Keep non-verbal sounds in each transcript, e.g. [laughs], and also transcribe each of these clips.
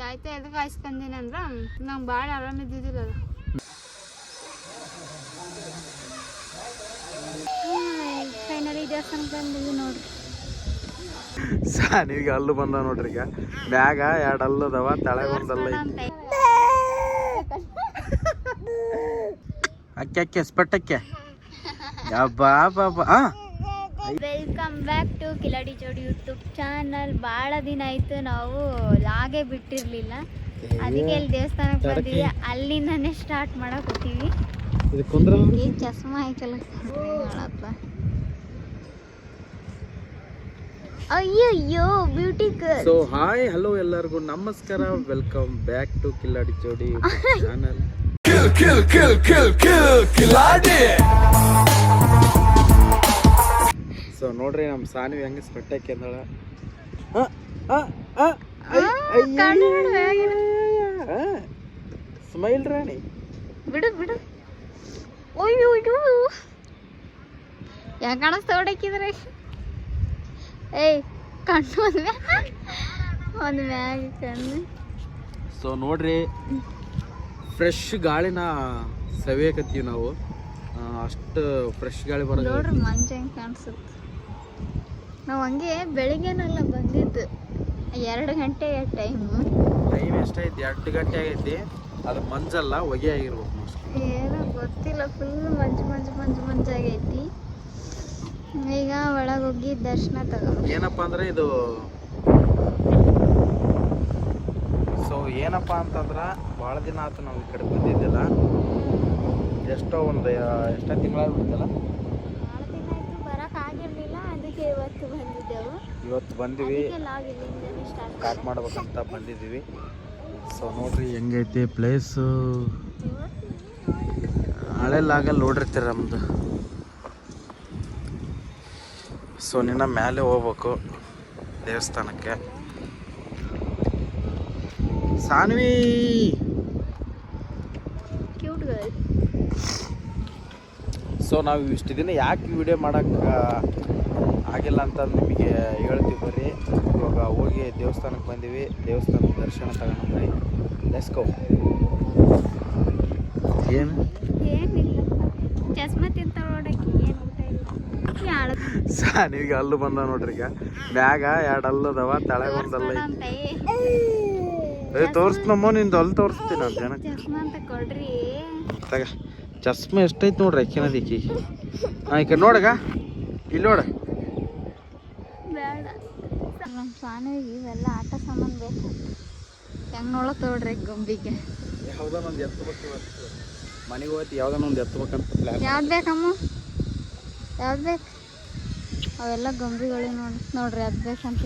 ತಾಯ್ತ ಎದಕ್ಕೆ ಹಾಯ್ಸ್ಕೊಂದಿನಿ ಅಂದ್ರೆ? ನಂಗೆ ಭಾಳ ಆರಾಮಿದ್ದಿದ್ದಿಲ್ಲ ಫೈನಲಿ ದೇವಸ್ಥಾನಕ್ಕೆ ಬಂದಿದ್ವಿ ನೋಡ್ರಿ. ಸಾನಿಗೆ ಅಲ್ಲು ಬಂದ ನೋಡ್ರಿ ಈಗ. ಬ್ಯಾಗ ಎರಡು ಹಲ್ಲು ಅದಾವ ತಳಗ ಅಕ್ಕಿ ಅಕ್ಕಿ ಅಕ್ಕೆ. ಸ್ಪೆಟ್ಟಕ್ಕೆ ಯಬ್ಬಾ ಬಾಬಾ welcome back to Kiladi Jodi YouTube channel ಭಾಳ ದಿನ ಆಯ್ತು ನಾವು ಲಾಗೆ ಬಿಟ್ಟಿರ್ಲಿಲ್ಲ ಅದಕ್ಕೆ ಇಲ್ಲಿ ದೇವಸ್ಥಾನಕ್ಕೆ ಬಂದಿದ್ದೆ ಅಲ್ಲಿಂದನೇ ಸ್ಟಾರ್ಟ್ ಮಾಡಕ್ ಹೋಗ್ತೀವಿ ಇದು ಕುಂದ್ರ ಈಗ ಚಸ್ಮಾ ಆಯ್ತಲ್ಲ ಅಯ್ಯೋ ಅಯ್ಯಯ್ಯೋ ಬ್ಯೂಟಿ ಸೊ ಹಾಯ್ ಹಲೋ ಎಲ್ಲರಿಗೂ ನಮಸ್ಕಾರ ವೆಲ್ಕಮ್ ಬ್ಯಾಕ್ ಟು ಕಿಲಾಡಿ ಜೋಡಿ ಚಾನಲ್ ಸೊ ನೋಡ್ರಿ ನಮ್ಮ ಸಾನ್ವಿ ಹೆಂಗೆ ಸ್ಪೆಟ್ಟಕ್ಕೆ ಅಂದಳ. ಸ್ಮೈಲ್ ರಾಣಿ. ಬಿಡು ಬಿಡು. ಅಯ್ಯೋ ಅಯ್ಯೋ. ಯಾಕೆ ಕಾಣಿಸ್ತಾ ಹೊಡಕಿದ್ರೆ ಏಯ್ ಕಣ್ಣು ಒಂದು ಒಂದು ಮ್ಯಾಗ ಕಣ್ಣು. ಸೊ ನೋಡ್ರಿ ಫ್ರೆಶ್ ಗಾಳಿನ ಸವಿಯಕತ್ತೀವಿ ನಾವು. ಅಷ್ಟು ಫ್ರೆಶ್ ಗಾಳಿ ಬರೋದು. ನೋಡ್ರಿ ಮಂಜ ಹೆಂಗೆ ಕಾಣಿಸುತ್ತೆ. ನಾವು ಹಂಗೆ ಬೆಳಿಗ್ಗೆನೆಲ್ಲ ಬಂದಿದ್ದು. ಎರಡು ಗಂಟೆ ಟೈಮು ಟೈಮ್ ಎಷ್ಟೈತಿ ಎರಡು ಗಂಟೆ ಆಗೈತಿ. ಅದು ಮಂಜಲ್ಲ ಹೊಗೆ ಆಗಿರ್ಬೇಕು ಏನೋ ಗೊತ್ತಿಲ್ಲ. ಫುಲ್ ಮಂಜು ಮಂಜು ಮಂಜು ಮಂಜಾಗೈತಿ ಈಗ ಒಳಗೆ ಹೋಗಿ ದರ್ಶನ ತಗೊಂಡು ಏನಪ್ಪ ಅಂದ್ರೆ ಇದು ಸೊ ಏನಪ್ಪ ಅಂತಂದ್ರೆ ಭಾಳ ದಿನ ಆಯ್ತು ನಾವು ಈ ಕಡೆ ಬಂದಿದ್ದಿಲ್ಲ. ಎಷ್ಟೋ ಒಂದು ಎಷ್ಟೋ ತಿಂಗಳಾಗ್ಬಿಡ್ತಲ್ಲ ಭಾಳ ದಿನ ಆಯ್ತು ಬರಕ್ ಆಗಿರ್ಲಿಲ್ಲ ಅದಕ್ಕೆ ಇವತ್ತು ಬಂದಿದ್ದೆವು. ಇವತ್ತು ಬಂದಿವಿ. ಸ್ಟಾರ್ಟ್ ಮಾಡ್ಬೇಕಂತ ಬಂದಿದ್ದೀವಿ. ಸೊ ನೋಡ್ರಿ ಹೆಂಗೈತಿ ಪ್ಲೇಸು ಹಳೆ ಲಾಗಲ್ಲಿ ನೋಡಿರ್ತೀರ ನಮ್ದು. ಸೊ ನಿನ್ನ ಮೇಲೆ ಹೋಗ್ಬೇಕು ದೇವಸ್ಥಾನಕ್ಕೆ. ಸಾನ್ವಿ! ಸೊ ನಾವು ಇಷ್ಟು ದಿನ ಯಾಕೆ ವಿಡಿಯೋ ಮಾಡೋಕ್ಕೆ ಆಗಿಲ್ಲ ಅಂತ ನಿಮಗೆ ಹೇಳ್ತೀವಿ ಬರ್ರಿ. ಇವಾಗ ಹೋಗಿ ದೇವಸ್ಥಾನಕ್ಕೆ ಬಂದೀವಿ. ದೇವಸ್ಥಾನದ ದರ್ಶನ ತಗೊಂಡ್ರಿ ಲೆಸ್ಕೋ ಏನು? ಸಾ ನೀವೀಗ ಅಲ್ಲು ಬಂದ ನೋಡ್ರಿ ಈಗ. ಬ್ಯಾಗ ಎರಡು ಹಲ್ಲು ಅದಾವ ತಳಗ ಒಂದು ಅಂತ. ಏ ತೋರಿಸ್ನಮ್ಮ ನಿಂದು ಅಲ್ಲಿ ತೋರಿಸ್ತೀನಿ ನಾನು ಜನಕ್ಕೆ. ಚಸ್ಮಾ ಅಂತ ಕೊಡ್ರಿ. ತಗ ಚಸ್ಮೆ ಎಷ್ಟೈತಿ ನೋಡ್ರಿ ಅಕ್ಕಿನದಿಕ್ಕಿ ಹಾಂ ಈಗ ನೋಡಗ. ಇಲ್ಲಿ ನೋಡ. ಸ್ವಾಮಿಗೆ ಇವೆಲ್ಲ ಆಟ ಸಾಮಾನು ಬೇಕು. ಹೆಂಗ್ ನೋಡಕ್ ನೋಡ್ರಿ ಗೊಂಬಿಗೆ ಯಾವ್ದಾನ ಒಂದು ಎತ್ತಬೇಕು ಮನೆಗೆ ಹೋಗಿ ಯಾವ್ದಾನ ಒಂದು ಎತ್ತಬೇಕಂತ ಯಾವ್ದು ಬೇಕಮ್ಮ? ಯಾವ್ದು ಬೇಕು? ಅವೆಲ್ಲ ಗೊಂಬಿಗಳು ನೋಡಿ ನೋಡ್ರಿ ಅದು ಬೇಕಂತ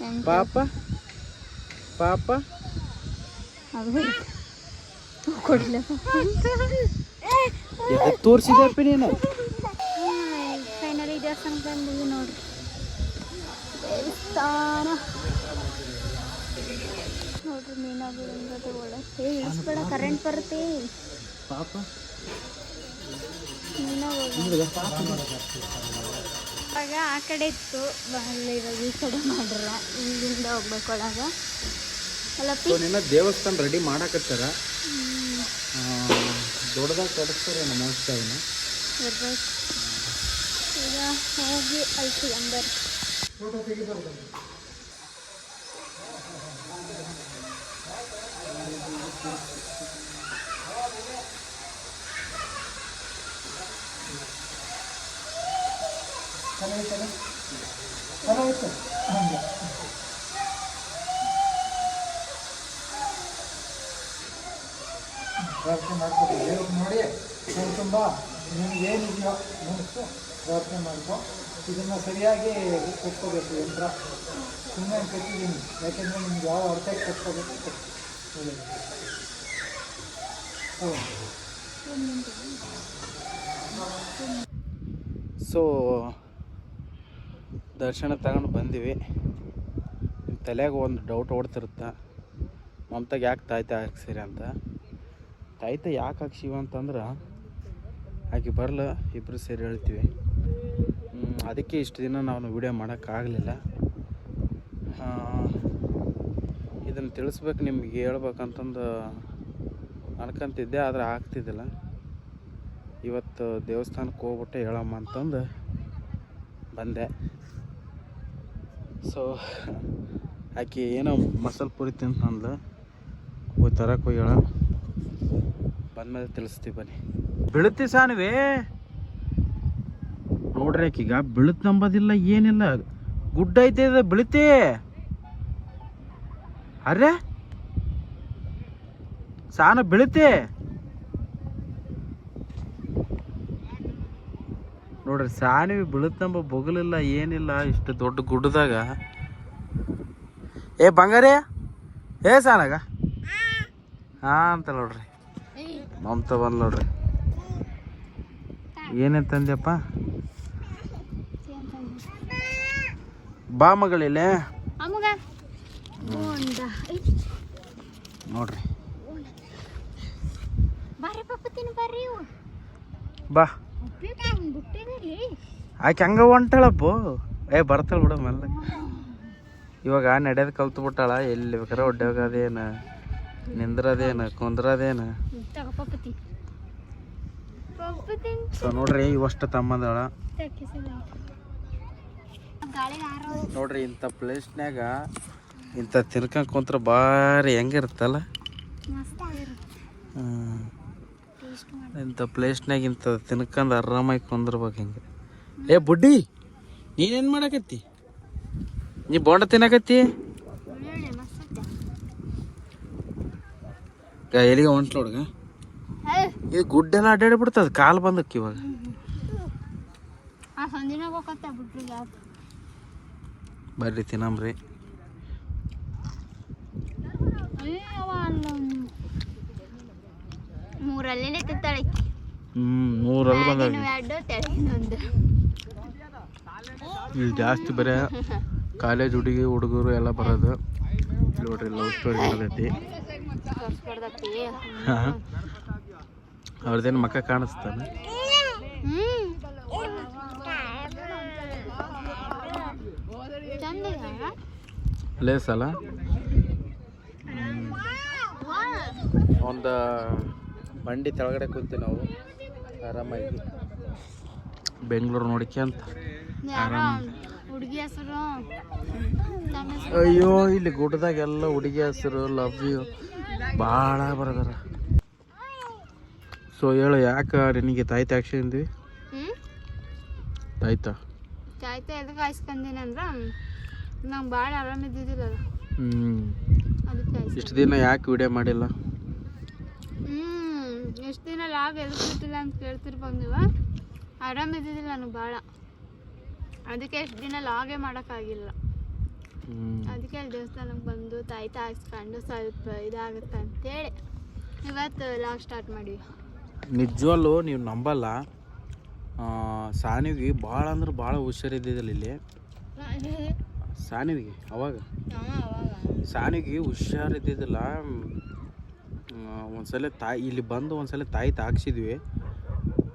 ಹೆಂಗೆ ಪಾಪ ಪಾಪ. ಅದು ಕೊಡ್ಲ ತೋರಿಸಿದಪ್ಪ ನೀನು? ಫೈನಲಿ ದೇವಸ್ಥಾನಕ್ಕೆ ಬಂದಿವಿ ನೋಡ್ರಿ. ದೇವಸ್ಥಾನ ನೋಡ್ರಿ ಮೀನಾಗಳು ಹೆಂಗದ ಒಳಗೆ ಇಳಿಸ್ಬೇಡ ಕರೆಂಟ್ ಬರುತ್ತೆ. ಪಾಪ. ಇವಾಗ ಆ ಕಡೆ ಇತ್ತು. ಅಲ್ಲಿ ಈ ಕಡೆ ಮಾಡ್ರ. ಇಲ್ಲಿಂದ ಹೋಗ್ಬೇಕು ಒಳಗ. ಅಲ್ಲ ದೇವಸ್ಥಾನ ರೆಡಿ ಮಾಡಾಕತ್ತಾರ? ದೊಡ್ಡದಾಗಿ ಕಡಿಸ್ತಾರೆ ನಮ್ಮ ಮೋಸ್ತಾವನ್ನ ಈಗ ಹೋಗಿ ಅಲ್ಲಿ ಅಂಬರ್ ಪ್ರಾರ್ಥನೆ ಮಾಡ್ಕೊಟ್ಟು ದೇವ್ರಿಗೆ ನೋಡಿ ತುಂಬ ನಿಮ್ಗೆ ಏನಿದೆಯೋ ಮನಸ್ಸು ಪ್ರಾರ್ಥನೆ ಮಾಡ್ಕೊ. ಇದನ್ನು ಸರಿಯಾಗಿ ಕೊಟ್ಕೋಬೇಕು ಯಂತ್ರ. ಸುಮ್ಮನೆ ಕೊಟ್ಟಿದ್ದೀನಿ. ಯಾಕೆಂದರೆ ನಿಮ್ಗೆ ಯಾವ ಅರ್ಥ ಕೊಟ್ಕೋಬೇಕು ಸೊ ದರ್ಶನ ತಗೊಂಡು ಬಂದಿವಿ. ತಲೆಗೆ ಒಂದು ಡೌಟ್ ಓಡ್ತಿರುತ್ತೆ. ಮಮತಾಗ ಯಾಕೆ ತಾಯ್ತ ಹಾಕ್ಸಿರಿ ಅಂತ. ತಾಯ್ತ ಯಾಕೆ ಹಾಕ್ಸಿವ ಅಂತಂದ್ರೆ ಆಕೆ ಬರಲ್ಲ ಇಬ್ಬರು ಸೇರಿ ಹೇಳ್ತೀವಿ. ಅದಕ್ಕೆ ಇಷ್ಟು ದಿನ ನಾನು ವಿಡಿಯೋ ಮಾಡೋಕ್ಕಾಗಲಿಲ್ಲ. ಇದನ್ನು ತಿಳಿಸ್ಬೇಕು ನಿಮ್ಗೆ, ಹೇಳ್ಬೇಕಂತಂದು ಅನ್ಕೊಂತಿದ್ದೆ, ಆದರೆ ಆಗ್ತಿದ್ದಿಲ್ಲ. ಇವತ್ತು ದೇವಸ್ಥಾನಕ್ಕೆ ಹೋಗ್ಬಿಟ್ಟೆ ಹೇಳಮ್ಮ ಅಂತಂದು ಬಂದೆ. ಸೊ ಆಕೆ ಏನೋ ಮಸಾಲೆ ಪುರಿ ತಿಂತಂದು ಹೋಗಿ ತರಕ್ಕೆ ಹೋಗಿ ಹೇಳ ಬಂದ್ಮೇಲೆ ತಿಳಿಸ್ತೀವಿ ಬನ್ನಿ. ಬೀಳುತ್ತಿ ಸಾನ್ವಿ! ನೋಡ್ರಿ ಆಕೀಗ ಬೀಳುತ್ತೆ ನಂಬೋದಿಲ್ಲ, ಏನಿಲ್ಲ. ಗುಡ್ಡ ಐತೆ ಇದು ಬೆಳಿತೆ. ಅರೆ? ಸಾನ ಬೆಳಿತೆ. ನೋಡ್ರಿ ಸಾನಿವಿ ನಂಬ ಬೊಗಲಿಲ್ಲ, ಏನಿಲ್ಲ, ಇಷ್ಟು ದೊಡ್ಡ ಗುಡ್ಡದಾಗ. ಏ, ಬಂಗಾರೇ? ಏ, ಸಾನಾಗ? ಹಾ, ಅಂತ ನೋಡ್ರಿ. ಮಮತಾ ಬಂದ್ ನೋಡ್ರಿ. ಏನೇನ್ ಬಾ ಮಗಳಿಲ್ಲೇ ನೋಡ್ರಿ. ಬಾ. ಆಕೆ ಹಂಗ ಹೊಂಟಾಳಪ್ಪು. ಏ ಬರ್ತಾಳ ಬಿಡ ಮೆಲ್ಲ ಇವಾಗ ನಡೆಯೋದು ಕಲ್ತು ಬಿಟ್ಟಾಳ. ಎಲ್ಲಿ ಬೇಕಾರೆ ಒಡ್ಡೋಗದೇನು ನಿಂದ್ರದೇನು ಕುಂದ್ರದೇನ. ಸೊ ನೋಡ್ರಿ ಇವಷ್ಟ ತಮ್ಮಂದಳ. ನೋಡ್ರಿ, ಇಂಥ ಪ್ಲೇಸ್ನಾಗ ಇಂಥ ತಿನ್ಕಂಡ್ ಕುಂತ್ರ ಭಾರಿ ಹೆಂಗಿರುತ್ತಲ್ಲ? ಇಂಥ ಪ್ಲೇಸ್ನಾಗ ಇಂಥ ತಿನ್ಕಂಡು ಆರಾಮಾಗಿ ಕುಂದಿರ್ಬೇಕು ಹಿಂಗೆ. ಏ, ಬುಡ್ಡಿ, ನೀನೇನು ಮಾಡಕತ್ತಿ? ನೀ ಬೋಂಡ ತಿನ್ನಕತ್ತಿ? ಎಲ್ಲಿಗೆ ಹೊಂಟ್ಲ ಹುಡುಗ? ಇದು ಗುಡ್ಡೆಲ್ಲ ಅಡ್ಡಾಡಿ ಬಿಡ್ತದ, ಕಾಲು ಬಂದಕ್ಕೆ ಇವಾಗ? ಬರ್ರಿ ತಿನ್ನಮ್ರಿ ಮೂರಲ್ಲೇ ತಿಂತಾಳೆ ಇಲ್ಲಿ ಜಾಸ್ತಿ ಬರೀ ಕಾಲೇಜ್ ಹುಡುಗಿ ಹುಡುಗರು ಎಲ್ಲ ಬರೋದು. ನೋಡ್ರಿ ಲವ್ ಸ್ಟೋರಿ ಬರ್ತೈತಿ ಅವ್ರದೇನು ಅವ್ರದ್ದೇನು ಮಕ್ಕ ಕಾಣಿಸ್ತಾನೆ ಹ್ಮ್ ಚಂದ ಇದೆ. ಪ್ಲೇಸ್ ಅಲ್ಲ ಒಂದು ಬಂಡಿ ತೆಳಗಡೆ ಕುಂತೀವಿ ನಾವು. ಆರಾಮಾಗಿ. ಬೆಂಗಳೂರು ನೋಡಿಕೆ ಅಂತ. ಹುಡುಗಿ ಹೆಸರು? ಅಯ್ಯೋ ಇಲ್ಲಿ ಗುಡ್ಡದಾಗೆಲ್ಲ ಹುಡುಗಿ ಹೆಸರು ಲವ್ ಯು ಭಾಳ ಬರದಾರ. ಸೊ ಹೇಳು ಯಾಕೆ ನಿನಗೆ ತಾಯ್ತ ಹಾಕ್ಸಿದ್ವಿ ಅಂದ್ವಿ? ತಾಯ್ತ? ಎದಕ್ಕೆ ಹಾಯ್ಸ್ಕೊಂಡೀನಿ ಅಂದ್ರೆ ನಂಗೆ ಭಾಳ ಆರಾಮಿದ್ದಿದ್ದಿಲ್ಲ ಹ್ಞೂ. ಇಷ್ಟು ದಿನ ಯಾಕೆ ವಿಡಿಯೋ ಮಾಡಿಲ್ಲ? ಹ್ಞೂ ಎಷ್ಟು ದಿನ ಲಾಗ್ ಎದಕ್ಕೆ ಬಿಟ್ಟಿಲ್ಲ ಅಂತ ಕೇಳ್ತಿರ್ಬೋದು ನೀವು. ಆರಾಮಿದ್ದಿದ್ದಿಲ್ಲ ನನಗೆ ಭಾಳ ಅದಕ್ಕೆ ಎಷ್ಟು ದಿನ ಲಾಗೇ ಮಾಡೋಕ್ಕಾಗಿಲ್ಲ. ಅದಕ್ಕೆ ಅಲ್ಲಿ ದೇವಸ್ಥಾನಕ್ಕೆ ಬಂದು ತಾಯ್ತ ಹಾಕ್ಸ್ಕೊಂಡು ಸ್ವಲ್ಪ ಇದಾಗುತ್ತೆ ಅಂತೇಳಿ ಇವತ್ತು ಲಾಗ್ ಸ್ಟಾರ್ಟ್ ಮಾಡಿ ನಿಜವಲ್ಲೂ ನೀವು ನಂಬಲ್ಲ. ಸಾನಿಗೆ ಭಾಳ ಅಂದ್ರೆ ಭಾಳ ಹುಷಾರಿದ್ದಿದ್ದಿಲ್ಲ ಇಲ್ಲಿ. [laughs] ಸಾನಿವಿಗೆ ಅವಾಗ? ಸಾನಿಗೆ ಹುಷಾರಿದ್ದಿದ್ದಿಲ್ಲ. ಒಂದ್ಸಲ ತಾಯಿ ಇಲ್ಲಿ ಬಂದು ಒಂದ್ಸಲ ತಾಯಿ ತಾಕ್ಸಿದ್ವಿ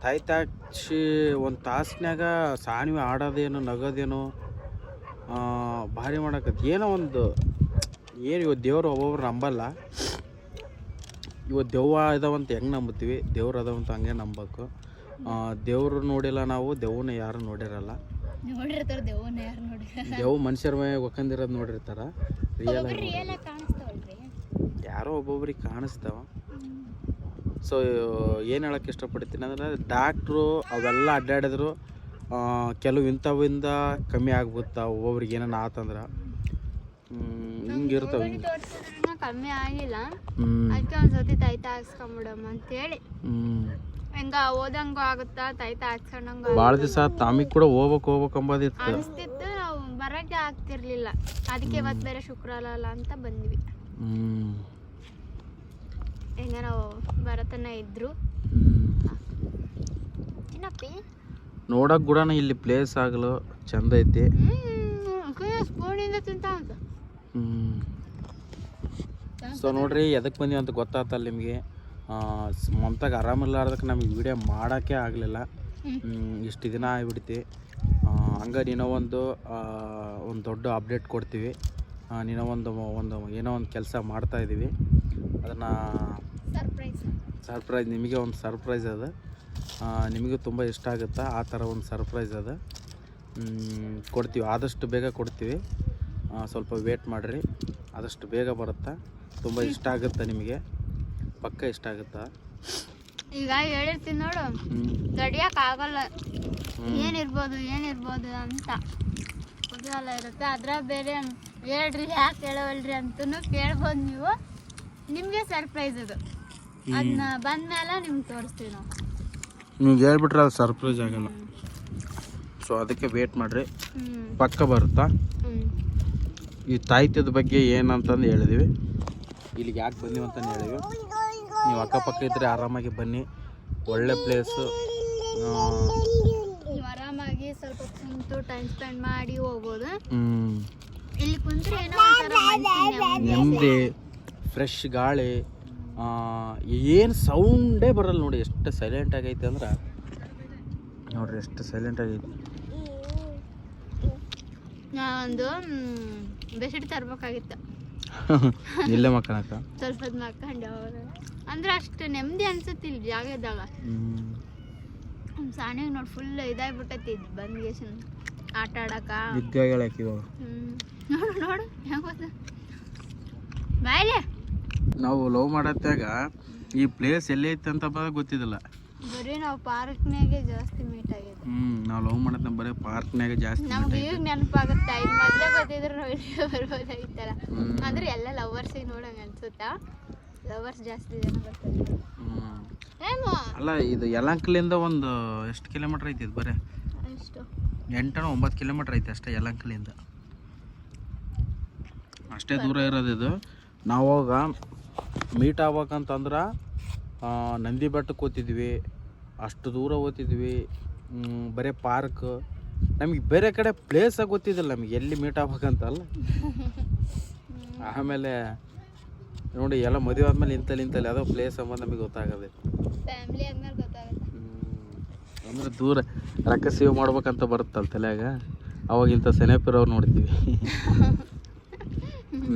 ತಾಯಿ ತಾಕ್ಸಿ ಒಂದು ತಾಸಿನಾಗ ಸಾನಿವಿ ಆಡೋದೇನು ನಗೋದೇನು ಭಾರಿ ಮಾಡಕತ್ತು. ಏನೋ ಒಂದು ಏನು ಇವತ್ತು ದೇವರು ಒಬ್ಬೊಬ್ರು ನಂಬಲ್ಲ. ಇವತ್ತು ದೆವ್ವ ಇದಾವಂತ ಹೆಂಗೆ ನಂಬುತ್ತೀವಿ ದೇವ್ರು ಅದಾವಂತ ಹಂಗೆ ನಂಬಬೇಕು ದೇವರು ನೋಡಿಲ್ಲ ನಾವು ದೆವ್ವನ ಯಾರು ನೋಡಿರಲ್ಲ. ನೋಡಿರ್ತಾರೆ ದೇವನ ಯಾರು ನೋಡಿ ಮನುಷ್ಯರ ಮೇಲೆ ಒಕ್ಕಂದಿರೋದು ನೋಡಿರ್ತಾರ. ರಿಯಲ್ ಆಗಿ ರಿಯಲ್ ಆಗಿ ಕಾಣಿಸ್ತಾವಲ್ರಿ? ಯಾರೋ ಒಬ್ಬೊಬ್ರಿಗೆ ಕಾಣಿಸ್ತಾವ. ಸೊ ಏನು ಹೇಳಕ್ಕೆ ಇಷ್ಟಪಡ್ತೀನಿ ಅಂದ್ರೆ ಡಾಕ್ಟ್ರು ಅವೆಲ್ಲ ಅಡ್ಡಾಡಿದ್ರು ಕೆಲವು ಇಂಥವಿಂದ ಕಮ್ಮಿ ಆಗ್ಬಿಡ್ತ ಒಬ್ಬೊಬ್ರಿಗೆ ಏನಾನ ಆತಂದ್ರೆ. ಹಿಂಗಿರ್ತಾವ ಹಿಂಗೆ ಇರ್ತವೆ ಕಮ್ಮಿ ಆಗಿಲ್ಲ. ಅದಕ್ಕೆ ಒಂದು ಸತಿ ತಾಯ್ತ ಹಾಕ್ಸ್ಕೊಂಬಿಡಮ್ಮ ಅಂತೇಳಿ. ಹ್ಞೂ ಹೆಂಗ ಓದಂಗೂ ಆಗುತ್ತಾ? ತಾಯ್ತ ಹಾಕ್ಸ್ಕೊಂಡಂಗ ಭಾಳ ದಿವಸ ತಾಮಿಗ್ ಕೂಡ ಹೋಗ್ಬೇಕು ಹೋಗ್ಬೇಕು ಅಂಬೋದಿತ್ತು. ಅನಿಸ್ತಿತ್ತು ನಾವು ಬರಕ್ಕೆ ಆಗ್ತಿರ್ಲಿಲ್ಲ. ಅದಕ್ಕೆ ಇವತ್ತು ಬೇರೆ ಶುಕ್ರವಾರ ಅಲ್ಲ ಅಂತ ಬಂದ್ವಿ. ಹ್ಮ್. ಹೆಂಗ ನಾವು ಬರತನ ಇದ್ರು. ಏನಪ್ಪಿ ನೋಡಕ್ ಕೂಡ ಇಲ್ಲಿ ಪ್ಲೇಸ್ ಆಗಲು ಚಂದ ಐತಿ. ಸ್ಪೂನಿಂದ ತಿಂತ ಅಂತ ಹ್ಮ್. ಸೊ ನೋಡ್ರಿ ಎದಕ್ಕೆ ಬಂದೀವಿ ಅಂತ ಗೊತ್ತಾತಲ್ಲ ನಿಮಗೆ? ಮಮತಾಗ ಆರಾಮಿಲ್ಲಾರ್ದಕ್ಕೆ ನಮಗೆ ವಿಡಿಯೋ ಮಾಡೋಕ್ಕೆ ಆಗಲಿಲ್ಲ. ಇಷ್ಟು ದಿನ ಆಗಿಬಿಡ್ತಿ. ಹಂಗೆ ನೀನೋ ಒಂದು ಒಂದು ದೊಡ್ಡ ಅಪ್ಡೇಟ್ ಕೊಡ್ತೀವಿ. ನೀನೋ ಒಂದು ಒಂದು ಏನೋ ಒಂದು ಕೆಲಸ ಮಾಡ್ತಾ ಇದ್ದೀವಿ ಅದನ್ನು ಸರ್ಪ್ರೈಸ್ ಸರ್ಪ್ರೈಸ್ ನಿಮಗೆ ಒಂದು ಸರ್ಪ್ರೈಸ್ ಅದು. ನಿಮಗೂ ತುಂಬ ಇಷ್ಟ ಆಗುತ್ತಾ? ಆ ಥರ ಒಂದು ಸರ್ಪ್ರೈಸ್ ಅದು. ಕೊಡ್ತೀವಿ. ಆದಷ್ಟು ಬೇಗ ಕೊಡ್ತೀವಿ. ಸ್ವಲ್ಪ ವೇಟ್ ಮಾಡಿರಿ. ಆದಷ್ಟು ಬೇಗ ಬರುತ್ತೆ? ತುಂಬ ಇಷ್ಟ ಆಗುತ್ತೆ ನಿಮಗೆ? ಪಕ್ಕ ಇಷ್ಟ ಆಗುತ್ತಾ? ಈಗ ಹೇಳಿರ್ತೀನಿ ನೋಡು. ತಡಿಯಕ್ ಆಗಲ್ಲ ಏನಿರ್ಬೋದು ಏನಿರ್ಬೋದು ಅಂತ. ಕುತೂಹಲ ಇರುತ್ತೆ. ಅದ್ರ ಬೇರೆ ಹೇಳ್ರಿ ಯಾಕೆ ಹೇಳವಲ್ರಿ ಅಂತ ಕೇಳ್ಬೋದು ನೀವು. ನಿಮಗೆ ಸರ್ಪ್ರೈಸ್ ಅದು. ಅದನ್ನ ಬಂದ್ಮೇಲೆ ನಿಮ್ಗೆ ತೋರಿಸ್ತೀವಿ ನಾವು. ನೀವು ಹೇಳ್ಬಿಟ್ರೆ ಅದು ಸರ್ಪ್ರೈಸ್ ಆಗಲ್ಲ. ಸೊ ಅದಕ್ಕೆ ವೇಟ್ ಮಾಡಿರಿ. ಪಕ್ಕ ಬರುತ್ತಾ? ಈ ತಾಯ್ತದ ಬಗ್ಗೆ ಏನಂತಂದು ಹೇಳಿದ್ವಿ. ಇಲ್ಲಿಗೆ ಯಾಕೆ ಬಂದೀವಿ ಅಂತಂದು ಹೇಳಿದ್ವಿ. ನೀವು ಅಕ್ಕಪಕ್ಕ ಇದ್ದರೆ ಆರಾಮಾಗಿ ಬನ್ನಿ. ಒಳ್ಳೆ ಪ್ಲೇಸು ಆರಾಮಾಗಿ ಸ್ವಲ್ಪ ಕುಂತು ಟೈಮ್ ಸ್ಪೆಂಡ್ ಮಾಡಿ ಹೋಗ್ಬೋದು. ಇಲ್ಲಿ ಕುಂತ್ರೆ ಏನೋ ನೆಮ್ಮದಿ. ಫ್ರೆಶ್ ಗಾಳಿ ಏನು ಸೌಂಡೇ ಬರಲ್ಲ ನೋಡಿ ಎಷ್ಟು ಸೈಲೆಂಟ್ ಆಗೈತೆ ಅಂದ್ರೆ. ನೋಡ್ರಿ ಎಷ್ಟು ಸೈಲೆಂಟ್ ಆಗೈತಿ. ಒಂದು ಬೆಸಿಟ್ ತರ್ಬೇಕಾಗಿತ್ತು. [laughs] ಇಲ್ಲೇ ಮಕ್ಕಳಕ್ಕ. ಸ್ವಲ್ಪ ಮಕ್ಕಂಡು ಅಂದ್ರೆ ಅಷ್ಟು ನೆಮ್ಮದಿ ಅನ್ಸುತ್ತೆ ಇಲ್ಲಿ ಜಾಗದಾಗ. ಸಾಣಿಗೆ ನೋಡಿ ಫುಲ್ ಇದಾಗ್ಬಿಟ್ಟೈತಿ ಇದು ಬಂದ್ಗೇಶನ್ ಆಟ ಆಡಕ ನೋಡು ನೋಡು ಹೆಂಗ ಬಾಯ್ಲೆ. ನಾವು ಲವ್ ಮಾಡತ್ತಾಗ ಈ ಪ್ಲೇಸ್ ಎಲ್ಲಿ ಐತೆ ಅಂತ ಬರ ಗೊತ್ತಿದ್ದಿಲ್ಲ. ಬರೀ ನಾವು ಪಾರ್ಕ್ನಾಗೆ ಜಾಸ್ತಿ ಮೀಟ್ ಆಗಿದೆ ಹ್ಮ್ ನಾವು ಲವ್ ಮಾಡತ್ತ ಬರೀ ಪಾರ್ಕ್ನಾಗೆ ಜಾಸ್ತಿ ನಮ್ಗೆ ಈಗ ನೆನಪಾಗುತ್ತೆ ಈಗ ಮೊದಲೇ ಗೊತ್ತಿದ್ರೆ ನಾವು ಇಲ್ಲಿ ಬರ್ಬೋದಾಗಿತ್ತಲ್ಲ. ಅಂದ್ರೆ ಎಲ್ಲ ಲವರ್ಸಿಗೆ ನೋಡಂಗ ಅನ್ಸುತ್ತಾ? ಲವರ್ಸ್ ಜಾಸ್ತಿ ಜನ ಬರ್ತಾರೆ. ಹ್ಮ್. ಏಮೋ? ಅಲ್ಲ ಇದು ಯಲಂಕಲಿಂದ ಒಂದು ಎಷ್ಟು ಕಿಲೋಮೀಟ್ರ್ ಐತಿ ಇದು ಬರೀ? ಅಷ್ಟು ಎಂಟನೋ ಒಂಬತ್ತು ಕಿಲೋಮೀಟ್ರ್ ಐತೆ ಅಷ್ಟೇ ಯಲಂಕಲಿಂದ. ಅಷ್ಟೇ ದೂರ ಇರೋದು ಇದು. ನಾವು ಹೋಗ ಮೀಟ್ ಆಗ್ಬೇಕಂತಂದ್ರೆ ನಂದಿ ಬೆಟ್ಟಕ್ಕೆ ಓದ್ತಿದ್ವಿ ಅಷ್ಟು ದೂರ ಹೋಗ್ತಿದ್ವಿ. ಬರೇ ಬರೀ ಪಾರ್ಕ್ ನಮಗೆ ಬೇರೆ ಕಡೆ ಪ್ಲೇಸ ಗೊತ್ತಿದ್ದಿಲ್ಲ ನಮಗೆ. ಎಲ್ಲಿ ಮೀಟ್ ಆಗ್ಬೇಕಂತಲ್ಲ [laughs] ಆಮೇಲೆ ನೋಡಿ ಎಲ್ಲ ಮದುವೆ ಆದ್ಮೇಲೆ ಇಂತಲ್ಲಿ ಇಂತಲ್ಲಿ ಯಾವುದೋ ಪ್ಲೇಸ್ ಅಂಬೋದು ನಮಗೆ ಗೊತ್ತಾಗದೆ. ಫ್ಯಾಮಿಲಿ ಆದ್ಮೇಲೆ ಗೊತ್ತಾಗುತ್ತೆ. ಅಂದ್ರೆ ದೂರ ರೊಕ್ಕ ಸೇವ್ ಮಾಡ್ಬೇಕಂತ ಬರುತ್ತಲ್ಲ ತಲೆಯಾಗ? ಅವಾಗ ಇಂಥ ಸೆನೆಪಿರೋರು ನೋಡ್ತೀವಿ [laughs]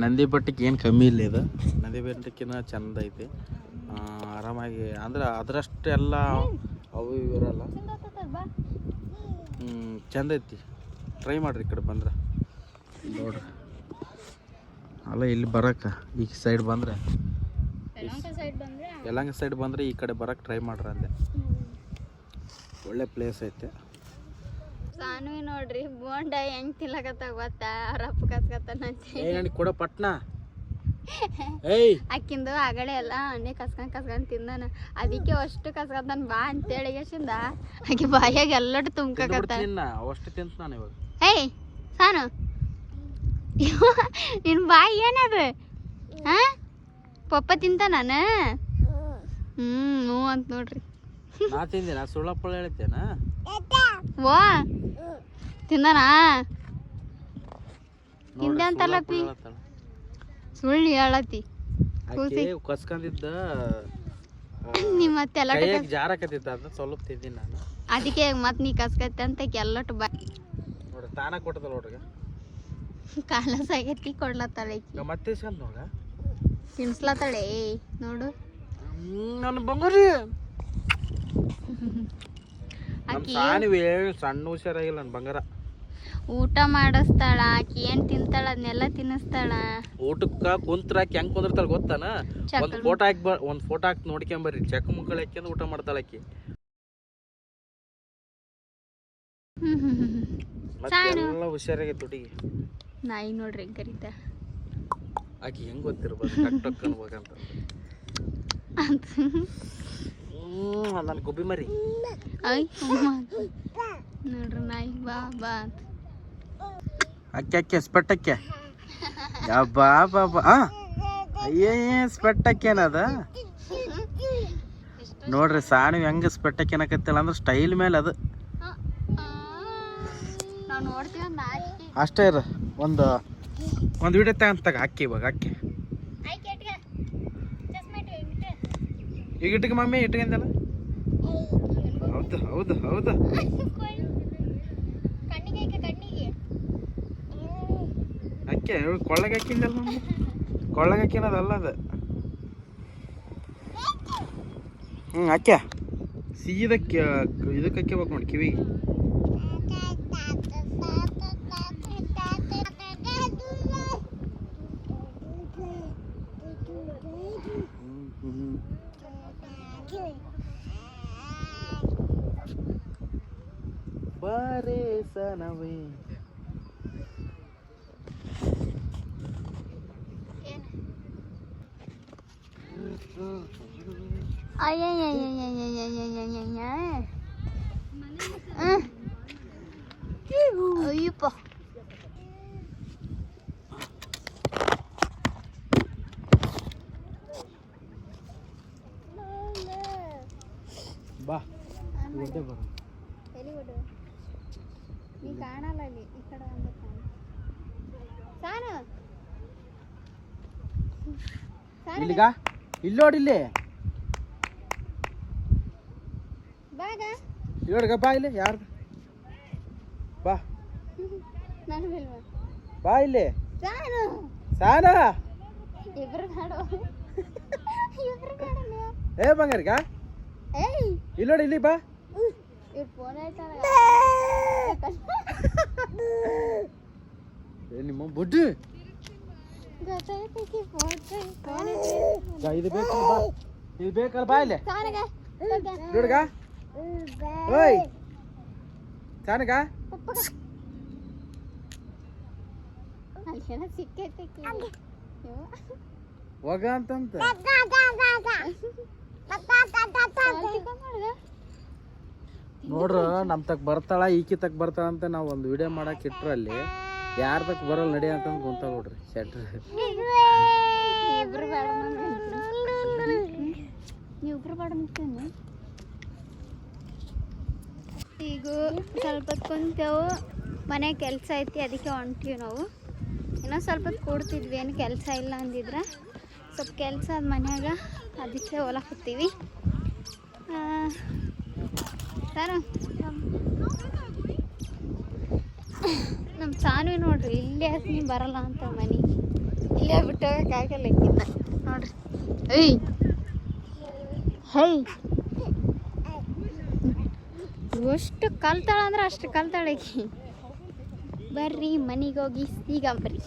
ನಂದಿ ಬೆಟ್ಟಕ್ಕೆ ಏನು ಕಮ್ಮಿ ಇಲ್ಲ ಇದು. ನಂದಿ ಬೆಟ್ಟಕ್ಕಿಂತ ಚಂದ ಐತಿ. ಆ, ಆರಾಮಾಗಿ ಅಂದ್ರೆ ಅದರಷ್ಟೆಲ್ಲ ಅವು ಇವು ಇರಲ್ಲ. ಹ್ಞೂ ಹ್ಮ್, ಚಂದ ಐತಿ. ಟ್ರೈ ಮಾಡ್ರಿ ಈ ಕಡೆ ಬಂದ್ರೆ. ನೋಡ್ರಿ. ಅಲ್ಲ ಇಲ್ಲಿ ಬರಕ್ಕೆ ಈ ಸೈಡ್ ಬಂದ್ರೆ. ಯಲಹಂಕ ಸೈಡ್ ಬಂದ್ರೆ ಯಲಂಗ ಸೈಡ್ ಬಂದ್ರೆ ಈ ಕಡೆ ಬರಕ್ಕೆ ಟ್ರೈ ಮಾಡ್ರಿ ಅಂದೆ. ಒಳ್ಳೆ ಪ್ಲೇಸ್ ಐತೆ. ಸಾನು ನೋಡ್ರಿ ಬೋಂಡ ಹೆಂಗ್ ತಿನ್ನಕತ್ತ ಗೊತ್ತಾ? ಅವ್ರ ಅಪ್ಪ ನನಗೆ ಕೊಡ ಪಟ್ನ. ಅಕ್ಕಿಂದು [laughs] ಆಗಡೆ ಎಲ್ಲ ಅಣ್ಣೆ ಕಸ್ಕೊಂಡ್ ಕಸ್ಕೊಂಡ್ ತಿಂದಾನ. ಅದಕ್ಕೆ ಅಷ್ಟು ಕಸ್ಕೊಂತಾನ ಬಾ ಅಂತೇಳಿ ಎಷ್ಟಿಂದ ಆಕೆ ಬಾಯಾಗ ಎಲ್ಲಟು ತುಂಬ್ಕಕತ್ತ ಅಷ್ಟು ಅವಷ್ಟು ತಿಂತ ನಾನು ಇವಾಗ. ಏಯ್ ಸಾನು. [laughs] ನಿನ್ ಬಾಯಿ ಏನದು? ಹಾ ಪಪ್ಪ ತಿಂತ ನಾನು ಹ್ಮ್ ಹ್ಞೂ ಅಂತ ನೋಡ್ರಿ. ನಾ ತಿಂದೆ ನಾ ಸುಳ್ಳಪ್ಪಳ ಹೇಳ್ತೇನ ವಾ ತಿಂದಾನಾ? ತಿಂದೆ ಅಂತಲ್ಲ ಪಿ ಸುಳ್ಳು ಹೇಳತಿ ಕೂಸಿ. ಕಸ್ಕೊಂಡಿದ್ದ ನಿಮ್ಮ ಮತ್ತೆ ಎಲ್ಲ ಕೈಯಾಗ ಜಾರಕತ್ತಿದ್ದ ಅದ ಸ್ವಲ್ಪ ತಿಂದಿನ ನಾನು. ಅದಕ್ಕೆ ಮತ್ ನೀ ಕಸ್ಕತ್ತೆ ಅಂತ ಕೆಲ್ಲಟ್ ಬಾ ನೋಡ್ರಿ ತಾನ ಕೊಟ್ಟದಲ್ಲ ನೋಡ್ರಿ ಕಾಲಸ್ ಆಗೈತಿ ಕೊಡ್ಲತ್ತಾಳೆ ಮತ್ತೆ ಇಸ್ಕೊಂಡ್ ನೋಡ? ತಿನ್ಸ್ಲತ್ತಾಳೆ. ನೋಡು. ನನ್ನ ಬಂಗಾರಿ. ಆಕಿ ಸಾನಿವೆ ಸಣ್ಣ ಹುಷಾರಾಗಿಲ್ಲ ನನ್ನ ಬಂಗಾರ. ಊಟ ಮಾಡಿಸ್ತಾಳ ಆಕಿ ಏನ್ ತಿಂತಾಳ ಅದನ್ನೆಲ್ಲ ತಿನ್ನಿಸ್ತಾಳ. ಊಟಕ್ಕ ಕುಂತ್ರಾಕಿ ಹೆಂಗ್ ಕುಂದಿರ್ತಾಳ ಗೊತ್ತಾನ? ಒಂದ್ ಫೋಟೋ ಹಾಕಿ ಒಂದ್ ಫೋಟೋ ಹಾಕಿ ನೋಡ್ಕೊಂಬರ್ರಿ. ಚೆಕ್ ಮುಕ್ಕಳ ಹಾಕ್ಯಂದ್ ಊಟ ಮಾಡ್ತಾಳ ಆಕಿ. ಹ್ಮ್ ಹ್ಮ್ ನಾಯಿ ನೋಡ್ರಿ ಹೆಂಗ್ ಕರೀತ. ಆಕಿ ಹೆಂಗ್ ಗೊತ್ತಿರ್ಬೋದು ಟಕ್ ಟಕ್ ಅನ್ಬೇಕಂತ ನನ್ನ ಗೋಬಿ ಮರಿ. ನೋಡ್ರಿ ನಾಯಿ ಬಾ ಬಾ ಅಂತ. ಅಕ್ಕೆ ಅಕ್ಕೆ ಸ್ಪೆಟ್ಟಕ್ಕೆ ಬಾ ಬಾ ಬಾ. ಅಯ್ಯೇ ಸ್ಪೆಟ್ಟಕ್ಕೇನದ ನೋಡ್ರಿ ಸಾಣಿ ಹೆಂಗ ಸ್ಪೆಟ್ಟಕ್ಕೇನಕತ್ತಿಲ್ಲ ಅಂದ್ರೆ ಸ್ಟೈಲ್ ಮೇಲೆ ಅದು. ನಾವು ನೋಡ್ತೀವಿ ನಾಚಿಕೆ ಅಷ್ಟೇ ಇರ. ಒಂದು ಒಂದು ವಿಡಿಯೋ ತಗಂತಾಗ ಅಕ್ಕಿ ಇವಾಗ ಇಟ್ಕ. ಈಗ ಇಟ್ಕ ಮಮ್ಮಿ ಇಟ್ಕೊಂಡಲ್ಲ ಹೌದು ಹೌದು ಹೌದು. ಅಕ್ಕಿ ಕೊಳ್ಳಗೆ ಹಾಕಿಂದಲ್ಲ ಮಮ್ಮಿ ಕೊಳ್ಳಗೆ ಹಾಕಿನದಲ್ಲ ಅದು. ಹ್ಞೂ ಅಕ್ಕ ಸೀದಕ್ಕೆ ಇದಕ್ಕೆ ಹಾಕ್ಯಬೇಕು ನೋಡಿ ಕಿವಿಗೆ ಹ್ಮ್, ಹ್ಮ್. ಬಾರೇ ಸನವೇ ಅಯ್ಯಪ್ಪ ಬಾ ಇಲ್ಲೇ ಬರು ಎಲ್ಲಿಗೋಡು ನೀ ಕಾಣಲ್ಲ ಅಲ್ಲಿ ಈ ಕಡೆ ಒಂದು ಸಾನು ಸಾನು ಇಲ್ಲಿಗ ಇಲ್ಲಿ ನೋಡಿ ಇಲ್ಲಿ ಬಾಗ ಇಲ್ಲಿ ನೋಡ್ಗ ಬಾ ಇಲ್ಲಿ ಯಾರ್ದು ಬಾ. ಬಾ ಇಲ್ಲಿ. ಸಾನು [laughs] ಏ ಬಂಗಾರಿಗ? ಇಲ್ಲಿ ನೋಡಿ ಇಲ್ಲಿ ಬಾ. [laughs] ನಿಮ್ಮ ಬುಡ್ಡು. ಇದು ಬೇಕಲ್ಲ ಬಾ. ಇದು ಬೇಕಲ್ಲ ಬಾ ಇಲ್ಲಿ. ನೋಡ್ಗ. ಅಲ್ಲೇನೋ ಸಿಕ್ಕೈತೆ ಹೋಗ. ಅಂತಂತ. ನೋಡ್ರ ನಮ್ ತಕ್ ಬರ್ತಾಳ ಈಕಿ ತಕ್ ಬರ್ತಾಳ ಅಂತ ನಾವು ಒಂದು ವಿಡಿಯೋ ಮಾಡಕ್ ಇಟ್ರಲ್ಲಿ ಯಾರ ತಕ್ ಬರಲ್ಲ ನಡಿ ಅಂತ ಕುಂತ ನೋಡ್ರಿ ಶೆಟ್ರ್. ಇಬ್ರು ಬೇಡ ಈಗ ಸ್ವಲ್ಪ ಕುಂತೇವು ಮನೆ ಕೆಲಸ ಐತಿ, ಅದಕ್ಕೆ ಹೊಂಟೀವಿ ನಾವು. ಇನ್ನೂ ಸ್ವಲ್ಪ ಕೂಡ್ತಿದ್ವಿ, ಏನು ಕೆಲಸ ಇಲ್ಲ ಅಂದಿದ್ರೆ. ಸ್ವಲ್ಪ ಕೆಲಸ ಅದು ಮನ್ಯಾಗ, ಅದಕ್ಕೆ ಕೂತೀವಿ ಸರ್ ನಮ್ಮ ಸಾನು ನೋಡ್ರಿ, ಇಲ್ಲೇ ನೀವು ಬರಲ್ಲ ಅಂತ ಮನೆ. ಇಲ್ಲೇ ಬಿಟ್ಟು ಹೋಗೋಕ್ಕಾಗಲ್ಲ ನೋಡ್ರಿ. ಏಯ್ ಹೈ ಎಷ್ಟು ಕಲ್ತಾಳ ಅಂದ್ರೆ ಅಷ್ಟು ಕಲ್ತಾಳ ಬರ್ರಿ ಮನೆಗೆ ಹೋಗಿ ಸಿಗಂಬ್ರಿ